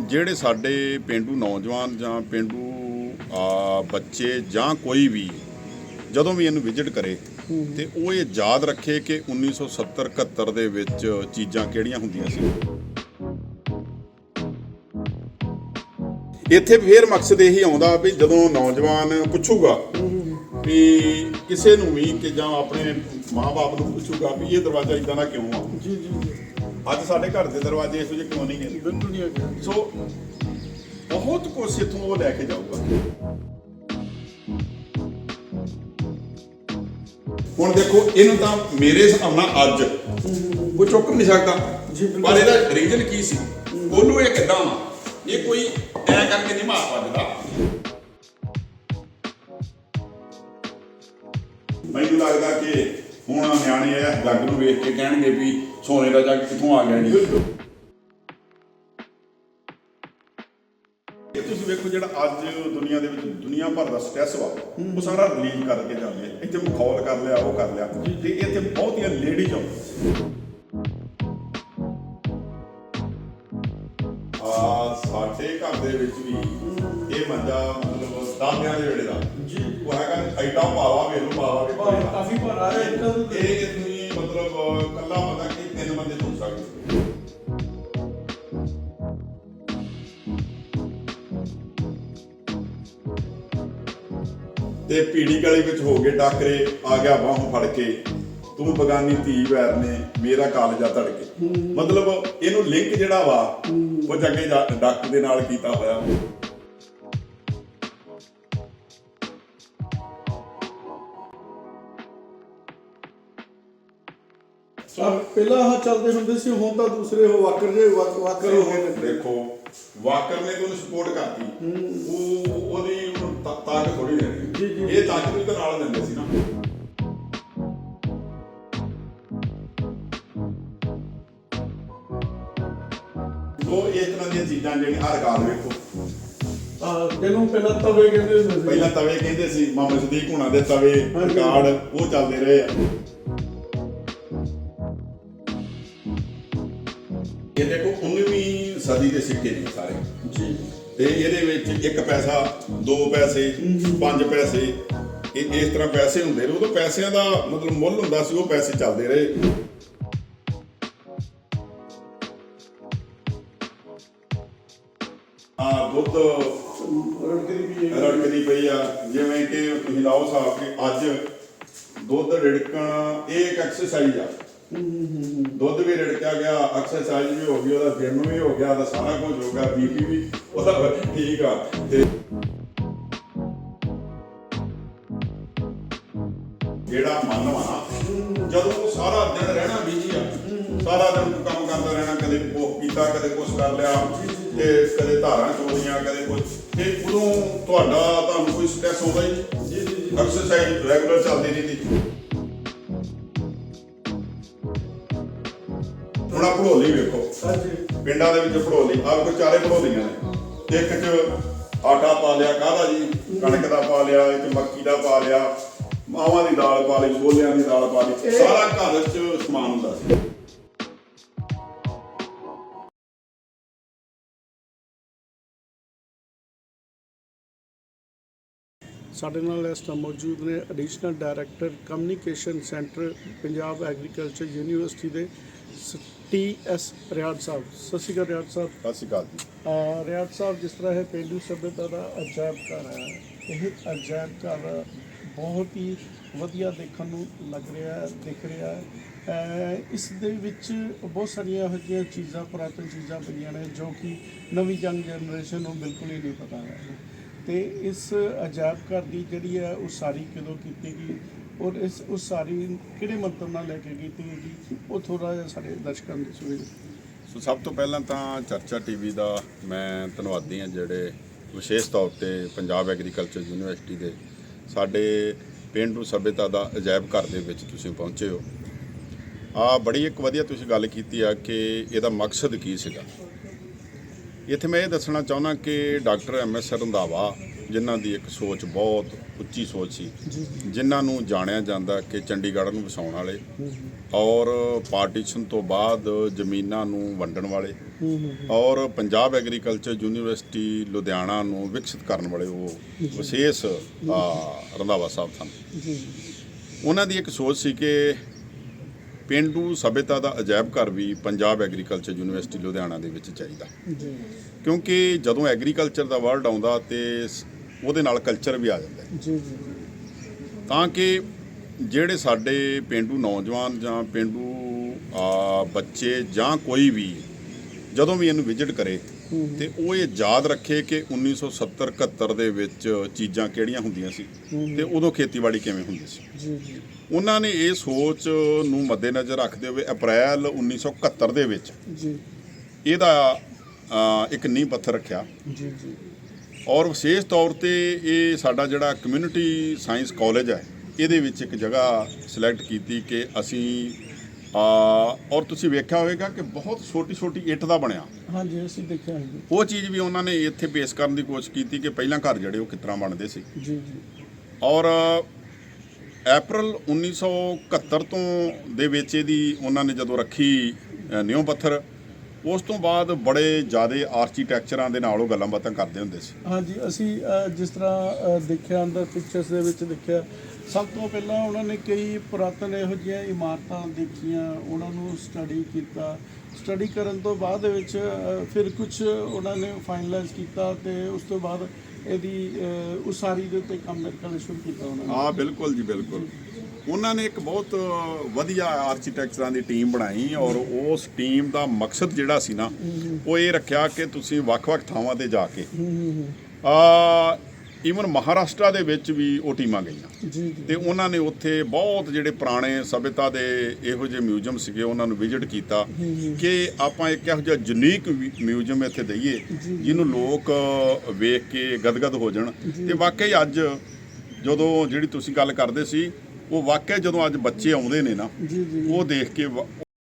ਜਿਹੜੇ ਸਾਡੇ ਪਿੰਡੂ ਨੌਜਵਾਨ ਜਾਂ ਪਿੰਡੂ ਬੱਚੇ ਜਾਂ ਕੋਈ ਵੀ ਜਦੋਂ ਵੀ ਇਹਨੂੰ ਵਿਜ਼ਿਟ ਕਰੇ, ਤੇ ਉਹ ਇਹ ਯਾਦ ਰੱਖੇ ਕਿ 1970 71 ਦੇ ਵਿੱਚ ਚੀਜ਼ਾਂ ਕਿਹੜੀਆਂ ਹੁੰਦੀਆਂ ਸੀ। ਇੱਥੇ ਫੇਰ ਮਕਸਦ ਇਹੀ ਆਉਂਦਾ ਵੀ ਜਦੋਂ ਨੌਜਵਾਨ ਪੁੱਛੂਗਾ ਵੀ ਕਿਸੇ ਨੂੰ ਵੀ ਕਿ ਜਾਂ ਆਪਣੇ ਮਾਪੇ ਨੂੰ ਪੁੱਛੂਗਾ ਵੀ ਇਹ ਦਰਵਾਜ਼ਾ ਇਦਾਂ ਦਾ ਕਿਉਂ ਆ? ਜੀ ਜੀ। ਅੱਜ ਸਾਡੇ ਘਰ ਦੇ ਦਰਵਾਜ਼ੇ ਇਹੋ ਜਿਹੇ ਕਿਉਂ ਨਹੀਂ ਨੇ? ਬਿਲਕੁਲ ਨਹੀਂ ਹੈਗਾ। ਸੋ ਬਹੁਤ ਕੁਝ ਇੱਥੋਂ ਉਹ ਲੈ ਕੇ ਜਾਊਗਾ। ਹੁਣ ਦੇਖੋ ਇਹਨੂੰ ਤਾਂ ਮੇਰੇ ਨਾਲ ਅੱਜ ਉਹ ਚੁੱਕ ਨਹੀਂ ਸਕਦਾ। ਪਰ ਇਹਦਾ ਰੀਜਨ ਕੀ ਸੀ? ਉਹਨੂੰ ਇਹ ਕਿੱਦਾਂ ਵਾ ਇਹ ਕੋਈ ਐ ਕਰਕੇ ਨਹੀਂ ਮਾਰ ਵੱਜਦਾ। ਮੈਨੂੰ ਲੱਗਦਾ ਕਿ ਹੁਣ ਨਿਆਣੇ ਆ ਜੱਗ ਨੂੰ ਵੇਖ ਕੇ ਕਹਿਣਗੇ ਵੀ ਸੋਨੇ ਦਾ ਜੱਗ ਕਿੱਥੋਂ ਆ ਗਿਆ ਜੀ। ਇਹ ਤੁਸੀਂ ਵੇਖੋ ਜਿਹੜਾ ਅੱਜ ਦੁਨੀਆ ਦੇ ਵਿੱਚ ਦੁਨੀਆ ਭਰ ਦਾ ਸਟ੍ਰੈਸ ਵਾ, ਉਹ ਸਾਰਾ ਰਿਲੀਜ਼ ਕਰਕੇ ਜਾਂਦੇ ਆ ਇੱਥੇ ਮਖੌਲ ਕਰ ਲਿਆ, ਉਹ ਕਰ ਲਿਆ। ਤੇ ਇੱਥੇ ਬਹੁਤੀਆਂ ਲੇਡੀਜ਼ ਆਉਂਦੀਆਂ ਆ ਸਾਡੇ ਘਰ ਦੇ ਵਿੱਚ ਵੀ ਇਹ ਮੰਜਾ ਦਾਦਿਆਂ ਦੇ ਵੇਲੇ ਦਾ। ਜੀ ਉਹ ਹੈਗਾ ਐਡਾ ਭਾਵਾ ਵੇਖ ਲਓ ਭਾਵਾ ਵੀ ਭਾਰ ਕਾਫੀ ਭਾਰ ਆ ਰਿਹਾ ਇੱਕ ਇਹ ਕਿ ਤੁਸੀਂ ਮਤਲਬ ਕੱਲਾ ਬੰਦਾ ਕਿ ਤਿੰਨ ਬੰਦੇ ਧੋ ਸਕਦੇ ਤੇ ਪੀੜੀ ਗਲੀ ਵਿੱਚ ਹੋ ਗਏ ਟਾਕਰੇ ਆ ਗਿਆ ਬਾਹੋਂ ਫੜ ਕੇ। ਤੂੰ ਬਗਾਨੀ ਧੀ ਵੈਰ ਨੇ ਮੇਰਾ ਕਾਲਜਾ ਧੜਕੇ। ਮਤਲਬ ਇਹਨੂੰ ਲਿੰਕ ਜਿਹੜਾ ਵਾ ਉਹ ਜੱਗੇ ਜਾ- ਡੱਕ ਦੇ ਨਾਲ ਕੀਤਾ ਹੋਇਆ। ਸਰ ਪਹਿਲਾਂ ਆਹ ਚੱਲਦੇ ਹੁੰਦੇ ਸੀ ਹੁਣ ਤਾਂ ਦੂਸਰੇ ਉਹ ਵਾਕਰ ਜੇ ਵਾਕ- ਵਾਕਰ ਹੋ ਗਏ ਨੇ। ਦੇਖੋ ਵਾਕਰ ਨੇ ਤੁਹਾਨੂੰ ਸਪੋਰਟ ਕਰਤੀ। ਉਹ ਉਹਦੀ ਤਾ- ਤਾਕਤ ਥੋੜੀ ਜੀ, ਜੀ। ਇਹ ਤਾਕਤ ਵੀ ਤਾਂ ਨਾਲ ਦਿੰਦੇ ਸੀ ਨਾ। ਉਹ ਇਸ ਤਰ੍ਹਾਂ ਦੀਆਂ ਚੀਜ਼ਾਂ ਜਿਹੜੀਆਂ ਹਰ ਰਿਕਾਰਡ ਵੇਖੋ। ਆ ਤੈਨੂੰ ਪਹਿਲਾਂ ਤਵੇ ਕਹਿੰਦੇ ਹੁੰਦੇ ਸੀ। ਪਹਿਲਾਂ ਤਵੇ ਕਹਿੰਦੇ ਸੀ ਮਾਮਾ ਸਦੀਕ ਹੁਣਾਂ ਦੇ ਤਵੇ ਹਾਂਜੀ। ਰਿਕਾਰਡ ਉਹ ਚੱਲਦੇ ਰਹੇ ਆ। ਸਦੀ ਦੇ ਸਿੱਕੇ ਨੇ ਸਾਰੇ। ਜੀ। ਤੇ ਇਹਦੇ ਵਿੱਚ ਇੱਕ ਪੈਸਾ ਦੋ ਪੈਸੇ ਪੰਜ ਪੈਸੇ ਇਹ ਇਸ ਤਰ੍ਹਾਂ ਪੈਸੇ ਹੁੰਦੇ ਨੇ। ਉਦੋਂ ਪੈਸਿਆਂ ਦਾ ਮਤਲਬ ਮੁੱਲ ਹੁੰਦਾ ਸੀ ਉਹ ਪੈਸੇ ਚੱਲਦੇ ਰਹੇ। ਆ ਦੁੱਧ ਰੜਕਦੀ ਪਈ ਆ। ਜਿਵੇਂ ਕਿ ਤੁਸੀਂ ਲਾਓ ਹਿਸਾਬ ਕਿ ਅੱਜ ਦੁੱਧ ਰਿੜਕਣਾ ਇਹ ਇੱਕ ਐਕਸਰਸਾਈਜ਼ ਆ। ਦੁੱਧ ਵੀ ਰਿੜਕਿਆ ਗਿਆ ਐਕਸਰਸਾਈਜ਼ ਵੀ ਹੋ ਗਈ, ਉਹਦਾ ਜਿਮ ਵੀ ਹੋ ਗਿਆ, ਉਹਦਾ ਸਾਰਾ ਕੁਝ ਹੋ ਗਿਆ ਬੀਪੀ ਵੀ ਉਹਦਾ ਠੀਕ ਆ। ਤੇ ਜਿਹੜਾ ਮਨ ਵਾ ਨਾ, ਜਦੋਂ ਉਹ ਸਾਰਾ ਦਿਨ ਰਹਿਣਾ ਬੀਜੀ ਆ, ਸਾਰਾ ਦਿਨ ਕੰਮ ਕਰਦਾ ਰਹਿਣਾ, ਕਦੇ ਉਹ ਕੀਤਾ, ਕਦੇ ਕੁਛ ਕਰ ਲਿਆ, ਤੇ ਕਦੇ ਧਾਰਾਂ ਚੋਲੀਆਂ ਕਦੇ ਕੁਛ, ਤੇ ਉਦੋਂ ਤੁਹਾਡਾ ਤੁਹਾਨੂੰ ਕੋਈ ਸਟ੍ਰੈਸ ਆਉਂਦਾ ਜੀ ਜੀ ਜੀ ਐਕਸਰਸਾਈਜ਼ ਰੈਗੂਲਰ ਚੱਲਦੀ ਰਹਿੰਦੀ ਹੁਣ ਭੜੋਲੀ ਵੇਖੋ। ਪਿੰਡਾਂ ਦੇ ਵਿੱਚ ਭੜੋਲੀ, ਆਹ ਕੋਈ ਚਾਰੇ ਭੜੋਲੀਆਂ ਨੇ। ਇੱਕ ਚ ਆਟਾ ਪਾ ਲਿਆ, ਕਾਹਦਾ ਜੀ? ਕਣਕ ਦਾ ਪਾ ਲਿਆ, ਇੱਕ ਮੱਕੀ ਦਾ ਪਾ ਲਿਆ, ਮਾਵਾਂ ਦੀ ਦਾਲ ਪਾ ਲਈ, ਛੋਲਿਆਂ ਦੀ ਦਾਲ ਪਾ ਲਈ, ਸਾਰਾ ਘਰ ਚ ਸਮਾਨ ਹੁੰਦਾ ਸੀ। ਸਾਡੇ ਨਾਲ ਇਸ ਟਾਈਮ ਮੌਜੂਦ ਨੇ additional director communication centre Punjab agriculture university ਦੇ ਟੀ ਐਸ ਰਿਆੜ ਸਾਹਿਬ ਸਤਿ ਸ਼੍ਰੀ ਅਕਾਲ ਰਿਆੜ ਸਾਹਿਬ ਸਤਿ ਸ਼੍ਰੀ ਅਕਾਲ ਜੀ। ਅਹ ਰਿਆੜ ਸਾਹਿਬ ਜਿਸ ਤਰ੍ਹਾਂ ਇਹ ਪੇਂਡੂ ਸਭਿਅਤਾ ਦਾ ਅਜਾਇਬ ਘਰ ਹੈ ਇਹ ਅਜਾਇਬ ਘਰ ਬਹੁਤ ਹੀ ਵਧੀਆ ਦੇਖਣ ਨੂੰ ਲੱਗ ਰਿਹਾ ਹੈ ਦਿਖ ਰਿਹਾ ਹੈ। ਅਹ ਇਸ ਦੇ ਵਿੱਚ ਬਹੁਤ ਸਾਰੀਆਂ ਇਹੋ ਜਿਹੀਆਂ ਚੀਜ਼ਾਂ ਪੁਰਾਤਨ ਚੀਜ਼ਾਂ ਪਈਆਂ ਨੇ ਜੋ ਕਿ ਨਵੀਂ ਯੰਗ ਜਨਰੇਸ਼ਨ ਨੂੰ ਬਿਲਕੁਲ ਹੀ ਨਹੀਂ ਪਤਾ ਹੈ ਤੇ ਇਸ ਅਜਾਇਬ ਘਰ ਦੀ ਜਿਹੜੀ ਹੈ ਉਸਾਰੀ ਕਦੋਂ ਕੀਤੀ ਗਈ? ਔਰ ਇਸ ਉਸ ਸਾਰੀ ਕਿਹੜੇ ਮੰਤਵ ਨਾਲ ਲੈ ਕੇ ਕੀਤੀ ਗਈ ਉਹ ਥੋੜਾ ਜਿਹਾ ਸਾਡੇ ਦਰਸ਼ਕਾਂ ਨੂੰ ਸੁਣੇ ਸੋ ਸਭ ਤੋਂ ਪਹਿਲਾਂ ਤਾਂ ਚਰਚਾ ਟੀਵੀ ਦਾ ਮੈਂ ਧੰਨਵਾਦੀ ਹਾਂ ਜਿਹੜੇ ਵਿਸ਼ੇਸ਼ ਤੌਰ ਤੇ ਪੰਜਾਬ ਐਗਰੀਕਲਚਰ ਯੂਨੀਵਰਸਿਟੀ ਦੇ ਸਾਡੇ ਪੇਂਡੂ ਸਭਿਅਤਾ ਦਾ ਅਜਾਇਬ ਘਰ ਦੇ ਵਿੱਚ ਤੁਸੀਂ ਪਹੁੰਚੇ ਹੋ। ਆ ਬੜੀ ਇੱਕ ਵਧੀਆ ਤੁਸੀਂ ਗੱਲ ਕੀਤੀ ਆ ਕਿ ਇਹਦਾ ਮਕਸਦ ਕੀ ਸੀਗਾ। ਇੱਥੇ ਮੈਂ ਇਹ ਦੱਸਣਾ ਚਾਹੁੰਦਾ ਕਿ ਡਾਕਟਰ ਐਮ ਐਸ ਰੰਧਾਵਾ ਜਿਨ੍ਹਾਂ ਦੀ ਇੱਕ ਸੋਚ ਬਹੁਤ ਉੱਚੀ ਸੋਚ ਸੀ ਜਿਨ੍ਹਾਂ ਨੂੰ ਜਾਣਿਆ ਜਾਂਦਾ ਕਿ ਚੰਡੀਗੜ੍ਹ ਨੂੰ ਵਸਾਉਣ ਵਾਲੇ ਔਰ ਪਾਰਟੀਸ਼ਨ ਤੋਂ ਬਾਅਦ ਜ਼ਮੀਨਾਂ ਨੂੰ ਵੰਡਣ ਵਾਲੇ ਔਰ ਪੰਜਾਬ ਐਗਰੀਕਲਚਰ ਯੂਨੀਵਰਸਿਟੀ ਲੁਧਿਆਣਾ ਨੂੰ ਵਿਕਸਿਤ ਕਰਨ ਵਾਲੇ ਉਹ ਵਿਸ਼ੇਸ਼ ਰੰਧਾਵਾ ਸਾਹਿਬ ਸਨ। ਉਹਨਾਂ ਦੀ ਇੱਕ ਸੋਚ ਸੀ ਕਿ ਪਿੰਡੂ ਸਭਿਅਤਾ ਦਾ ਅਜਾਇਬ ਘਰ ਵੀ ਪੰਜਾਬ ਐਗਰੀਕਲਚਰ ਯੂਨੀਵਰਸਿਟੀ ਲੁਧਿਆਣਾ ਦੇ ਵਿੱਚ ਚਾਹੀਦਾ। ਕਿਉਂਕਿ ਜਦੋਂ ਐਗਰੀਕਲਚਰ ਦਾ ਵਰਡ ਆਉਂਦਾ ਤੇ ਉਹਦੇ ਨਾਲ ਕਲਚਰ ਵੀ ਆ ਜਾਂਦਾ ਹੈ। ਜੀ ਜੀ ਤਾਂ ਕਿ ਜਿਹੜੇ ਸਾਡੇ ਪਿੰਡੂ ਨੌਜਵਾਨ ਜਾਂ ਪਿੰਡੂ ਬੱਚੇ ਜਾਂ ਕੋਈ ਵੀ ਜਦੋਂ ਵੀ ਇਹਨੂੰ ਵਿਜ਼ਿਟ ਕਰੇ ਤੇ ਉਹ ਇਹ ਯਾਦ ਰੱਖੇ ਕਿ 1970 71 ਦੇ ਵਿੱਚ ਚੀਜ਼ਾਂ ਕਿਹੜੀਆਂ ਹੁੰਦੀਆਂ ਸੀ ਤੇ ਉਦੋਂ ਖੇਤੀਬਾੜੀ ਕਿਵੇਂ ਹੁੰਦੀ ਸੀ। ਜੀ ਜੀ। ਉਹਨਾਂ ਨੇ ਇਹ ਸੋਚ ਨੂੰ ਮੱਦੇਨਜ਼ਰ ਰੱਖਦੇ ਹੋਏ ਅਪ੍ਰੈਲ 1971 ਦੇ ਵਿੱਚ ਜੀ। ਇਹਦਾ ਇੱਕ ਨੀਂਹ ਪੱਥਰ ਰੱਖਿਆ। ਜੀ ਜੀ। ਔਰ ਵਿਸ਼ੇਸ਼ ਤੌਰ ਤੇ ਇਹ ਸਾਡਾ ਜਿਹੜਾ ਕਮਿਊਨਿਟੀ ਸਾਇੰਸ ਕਾਲਜ ਹੈ ਇਹਦੇ ਵਿੱਚ ਇੱਕ ਜਗ੍ਹਾ ਸਿਲੈਕਟ ਕੀਤੀ ਕਿ ਅਸੀਂ ਆ ਔਰ ਤੁਸੀਂ ਵੇਖਿਆ ਹੋਵੇਗਾ ਕਿ ਬਹੁਤ ਛੋਟੀ ਛੋਟੀ ਇੱਟ ਦਾ ਬਣਿਆ। ਹਾਂਜੀ ਅਸੀਂ ਦੇਖਿਆ ਹੈ ਉਹ ਚੀਜ਼ ਵੀ ਉਹਨਾਂ ਨੇ ਇੱਥੇ ਪੇਸ਼ ਕਰਨ ਦੀ ਕੋਸ਼ਿਸ਼ ਕੀਤੀ ਕਿ ਪਹਿਲਾਂ ਘਰ ਜਿਹੜੇ ਉਹ ਤਰ੍ਹਾਂ ਬਣਦੇ ਸੀ। ਜੀ ਜੀ। ਔਰ ਅਪ੍ਰੈਲ 1971 ਤੋਂ ਦੇ ਵਿੱਚ ਇਹਦੀ ਉਹਨਾਂ ਨੇ ਜਦੋਂ ਰੱਖੀ ਨਿਉ ਪੱਥਰ ਉਸ ਤੋਂ ਬਾਅਦ ਬੜੇ ਜ਼ਿਆਦੇ ਆਰਕੀਟੈਕਚਰਾਂ ਦੇ ਨਾਲ ਉਹ ਗੱਲਾਂ ਬਾਤਾਂ ਕਰਦੇ ਹੁੰਦੇ ਸੀ। ਹਾਂਜੀ ਅਸੀਂ ਅ, ਜਿਸ ਤਰ੍ਹਾਂ ਅ, ਦੇਖਿਆ ਅੰਦਰ ਪਿਕਚਰਸ ਦੇ ਵਿੱਚ ਦੇਖਿਆ ਸਭ ਤੋਂ ਪਹਿਲਾਂ ਉਹਨਾਂ ਨੇ ਕਈ ਪੁਰਾਤਨ ਇਹੋ ਜਿਹੀਆਂ ਇਮਾਰਤਾਂ ਦੇਖੀਆਂ ਉਹਨਾਂ ਨੂੰ ਸਟੱਡੀ ਕੀਤਾ। ਸਟੱਡੀ ਕਰਨ ਤੋਂ ਬਾਅਦ ਦੇ ਵਿੱਚ ਅ, ਫਿਰ ਕੁਝ ਉਹਨਾਂ ਨੇ ਫਾਈਨਲਾਈਜ਼ ਕੀਤਾ ਤੇ ਉਸ ਤੋਂ ਬਾਅਦ ਇਹਦੀ ਅ, ਉਸਾਰੀ ਦੇ ਉੱਤੇ ਕੰਮ ਖਿਆਲ ਸ਼ੁਰੂ ਕੀਤਾ ਉਹਨਾਂ ਨੇ। ਹਾਂ ਬਿਲਕੁਲ ਜੀ ਬਿਲਕੁਲ। ਉਹਨਾਂ ਨੇ ਇੱਕ ਬਹੁਤ ਵਧੀਆ ਆਰਕੀਟੈਕਚਰਾਂ ਦੀ ਟੀਮ ਬਣਾਈ ਔਰ ਉਸ ਟੀਮ ਦਾ ਮਕਸਦ ਜਿਹੜਾ ਸੀ ਨਾ ਉਹ ਇਹ ਰੱਖਿਆ ਕਿ ਤੁਸੀਂ ਵੱਖ-ਵੱਖ ਥਾਵਾਂ ਤੇ ਜਾ ਕੇ ਆ ਈਵਨ ਮਹਾਰਾਸ਼ਟਰ ਦੇ ਵਿੱਚ ਵੀ ਉਹ ਟੀਮਾਂ ਗਈਆਂ। ਤੇ ਉਹਨਾਂ ਨੇ ਉੱਥੇ ਬਹੁਤ ਜਿਹੜੇ ਪੁਰਾਣੇ ਸਭਿਅਤਾ ਦੇ ਇਹੋ ਜਿਹੇ ਮਿਊਜ਼ੀਅਮ ਸੀਗੇ ਉਹਨਾਂ ਨੂੰ ਵਿਜ਼ਿਟ ਕੀਤਾ ਕਿ ਆਪਾਂ ਇੱਕ ਇਹੋ ਜਿਹਾ ਯੂਨੀਕ ਮਿਊਜ਼ੀਅਮ ਇੱਥੇ ਦਈਏ ਜਿਹਨੂੰ ਲੋਕ ਵੇਖ ਕੇ ਗਦਗਦ ਹੋ ਜਾਣ। ਤੇ ਵਾਕਈ ਅੱਜ ਜਦੋਂ ਜਿਹੜੀ ਤੁਸੀਂ ਗੱਲ ਕਰਦੇ ਸੀ ਉਹ ਵਾਕਈ ਜਦੋਂ ਅੱਜ ਬੱਚੇ ਆਉਂਦੇ ਨੇ ਨਾ ਉਹ ਦੇਖ ਕੇ ਵ-